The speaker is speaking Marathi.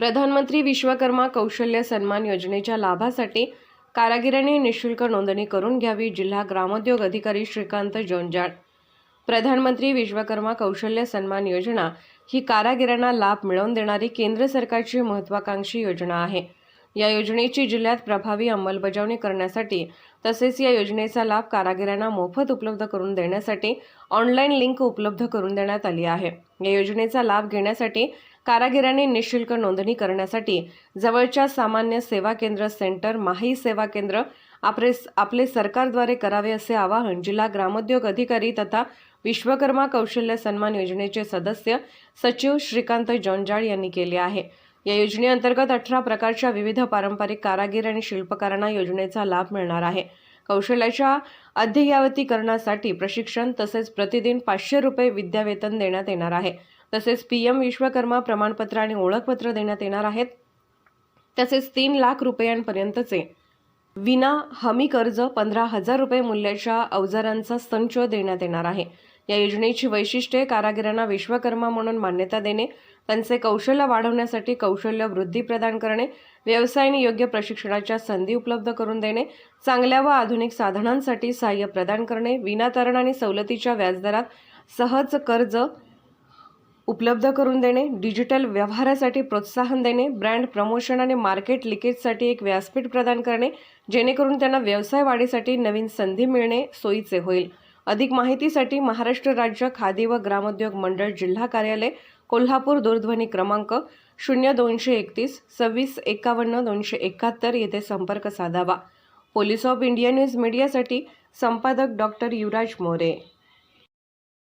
प्रधानमंत्री विश्वकर्मा कौशल्य सन्मान योजनेच्या लाभासाठी कारागिरांनी निशुल्क नोंदणी करून घ्यावी जिल्हा ग्रामोद्योग अधिकारी श्रीकांत जोंजाळ प्रधानमंत्री विश्वकर्मा कौशल्य सन्मान योजना ही कारागिरांना लाभ मिळवून देणारी केंद्र सरकारची महत्त्वाकांक्षी योजना आहे. या योजनेची जिल्ह्यात प्रभावी अंमलबजावणी करण्यासाठी तसेच या योजनेचा लाभ कारागिरांना मोफत उपलब्ध करून देण्यासाठी ऑनलाईन लिंक उपलब्ध करून देण्यात आली आहे. या योजनेचा लाभ घेण्यासाठी कारागिरांनी निशुल्क नोंदणी करण्यासाठी जवळच्या सामान्य सेवा केंद्र सेंटर माही सेवा केंद्र आपले आपले सरकारद्वारे करावे असे आवाहन जिल्हा ग्रामोद्योग अधिकारी तथा विश्वकर्मा कौशल्य सन्मान योजनेचे सदस्य सचिव श्रीकांत जॉनजाळ यांनी केले आहे. या योजनेअंतर्गत अठरा प्रकारच्या विविध पारंपरिक कारागीर आणि शिल्पकारांना योजनेचा लाभ मिळणार आहे. कौशल्याच्या अद्ययावतीकरणासाठी प्रशिक्षण तसेच प्रतिदिन पाचशे रुपये विद्यावेतन देण्यात येणार आहे. तसेच पी एम विश्वकर्मा प्रमाणपत्र आणि ओळखपत्र देण्यात येणार आहेत. तसेच तीन लाख रुपयांपर्यंतचे विना हमी कर्ज पंधरा हजार रुपये मूल्याच्या अवजारांचा संच देण्यात येणार आहे. या योजनेची वैशिष्ट्ये कारागिरांना विश्वकर्मा म्हणून मान्यता देणे त्यांचे कौशल्य वाढवण्यासाठी कौशल्य वृद्धी प्रदान करणे व्यवसायाने योग्य प्रशिक्षणाच्या संधी उपलब्ध करून देणे चांगल्या व आधुनिक साधनांसाठी सहाय्य प्रदान करणे विनातारण आणि सवलतीच्या व्याजदरात सहज कर्ज उपलब्ध करून देणे डिजिटल व्यवहारासाठी प्रोत्साहन देणे ब्रँड प्रमोशन आणि मार्केट लिकेजसाठी एक व्यासपीठ प्रदान करणे जेणेकरून त्यांना व्यवसाय वाढीसाठी नवीन संधी मिळणे सोयीचे होईल. अधिक माहितीसाठी महाराष्ट्र राज्य खादी व ग्रामोद्योग मंडळ जिल्हा कार्यालय कोल्हापूर दूरध्वनी क्रमांक शून्य दोनशे एकतीस सव्वीस एकावन्न दोनशे एकाहत्तर येथे संपर्क साधावा. पोलीस ऑफ इंडिया न्यूज मीडियासाठी संपादक डॉक्टर युवराज मोरे.